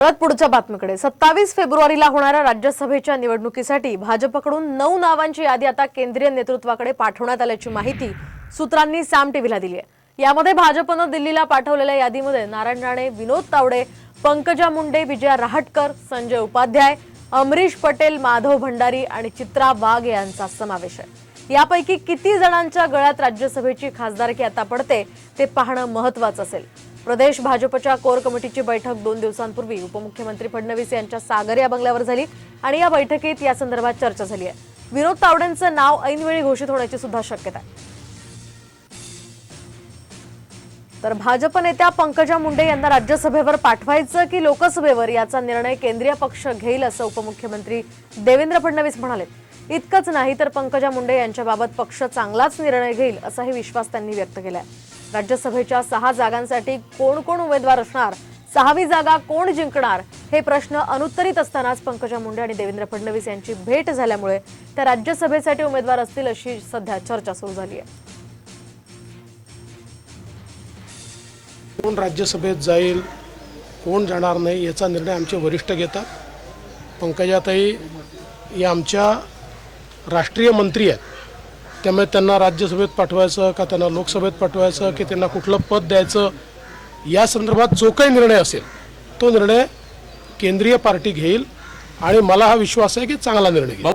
परत पुढच्या बातमीकडे. सत्तावीस फेब्रुवारीला होणाऱ्या राज्यसभेच्या निवडणुकीसाठी भाजपकडून नऊ नावांची यादी आता केंद्रीय नेतृत्वाकडे पाठवण्यात आल्याची माहिती सूत्रांनी सॅम टीव्हीला दिली आहे. यामध्ये भाजपनं दिल्लीला पाठवलेल्या यादीमध्ये नारायण राणे विनोद तावडे पंकजा मुंडे विजया रहाटकर संजय उपाध्याय अमरीश पटेल माधव भंडारी आणि चित्रा वाघ यांचा समावेश आहे. यापैकी किती जणांच्या गळ्यात राज्यसभेची खासदारकी आता पडते ते पाहणं महत्वाचं असेल. प्रदेश भाजपच्या कोर कमिटीची बैठक दोन दिवसांपूर्वी. उपमुख्यमंत्री फडणवीस यांच्या सागर या बंगल्यावर झाली आणि या बैठकीत या संदर्भात चर्चा झाली आहे. विनोद तावडेंचं नाव ऐनवेळी घोषित होण्याची सुद्धा शक्यता आहे. तर भाजप नेत्या पंकजा मुंडे यांना राज्यसभेवर पाठवायचं की लोकसभेवर याचा निर्णय केंद्रीय पक्ष घेईल असं उपमुख्यमंत्री देवेंद्र फडणवीस म्हणाले. इतकंच नाही तर पंकजा मुंडे यांच्याबाबत पक्ष चांगलाच निर्णय घेईल असाही विश्वास त्यांनी व्यक्त केला आहे राज्यसभेच्या सहा जागांसाठी कोण कोण उमेदवार असणार सहावी जागा कोण जिंकणार हे प्रश्न अनुत्तरित असतानाच पंकजा मुंडे आणि देवेंद्र फडणवीस यांची भेट झाल्यामुळे त्या राज्यसभेसाठी उमेदवार असतील अशी सध्या चर्चा सुरू झाली आहे. कोण राज्यसभेत जाईल कोण जाणार नाही याचा निर्णय आमचे वरिष्ठ घेतात. पंकजाताई या आमच्या राष्ट्रीय मंत्री आहेत. त्यामुळे त्यांना राज्यसभेत पाठवायचं का त्यांना लोकसभेत पाठवायचं की त्यांना कुठलं पद द्यायचं या संदर्भात जो काही निर्णय असेल तो निर्णय केंद्रीय पार्टी घेईल आणि मला हा विश्वास आहे की चांगला निर्णय घेईल.